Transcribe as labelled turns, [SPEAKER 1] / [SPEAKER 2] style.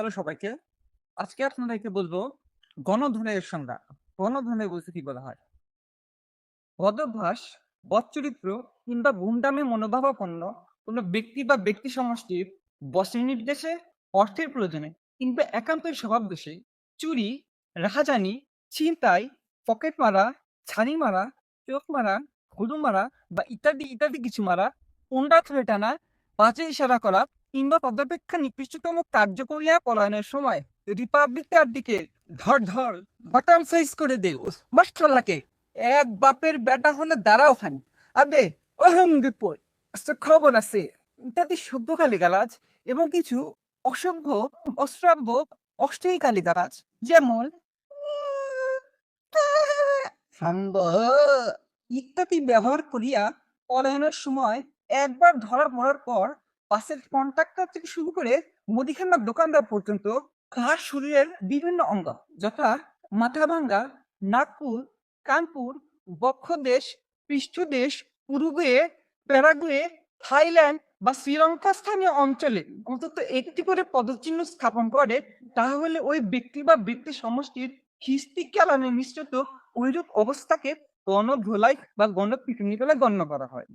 [SPEAKER 1] Hello সবাইকে। আজকে আপনাদেরকে বলব গণধনের সংজ্ঞা। গণধনে বলতে কি বলা হয়? বদভ্যাস, বদচরিত্র কিংবা গুন্ডামি মনোভাবাপন্ন কোন ব্যক্তি বা ব্যক্তি সমষ্টির বসের নির্দেশে, অর্থের প্রয়োজনে কিংবা একান্তই স্বভাবদোষে চুরি, রাহাজানি, ছিনতাই, পকেট মারা, ছানি মারা, চোখ মারা, হুড়ো মারা বা ইত্যাদি, ইত্যাদি কিছু মারা, হুন্ডা ধরে টানা, বাজে ইশারা করা কিংবা তদপেক্ষা নিকৃষ্টতম কার্য করিয়া পলায়নের সময় রিপাবলিক গার্ড দিকে ধর ধর বটম সাইজ করে দে মাস্টারলাকে। এক বাপের বেটা হলে দাঁড়াও খান। আবে ওহম বিপদ আচ্ছা খবর আছে। ইত্যাদি সভ্য গালিগালাজ এবং কিছু অসভ্য, অশ্রাব্য, অশ্লীল গালিগালাজ। যেমন ইত্যাদি ব্যবহার করিয়া পলায়নের সময় একবার ধরা পড়ার পর বাসের কন্ট্রাক্টর থেকে শুরু করে মুদিখানার দোকানদার পর্যন্ত তার শরীরের বিভিন্ন অঙ্গ, যথা মাথাভাঙ্গা নাগপুর কানপুর, বক্ষদেশ, পৃষ্ঠদেশ, উরুগুয়ে, প্যারাগুয়ে, থাইল্যান্ড বা শ্রীলঙ্কা স্থানীয় অঞ্চলে অন্তত একটি করে পদচিহ্ন স্থাপন করে, তাহলে ওই ব্যক্তি বা ব্যক্তি সমষ্টির হিস্তি চালানে মিশ্রিত ওইরূপ অবস্থাকে গণধোলাই বা গণপিটুনি বলে গণ্য করা হয়।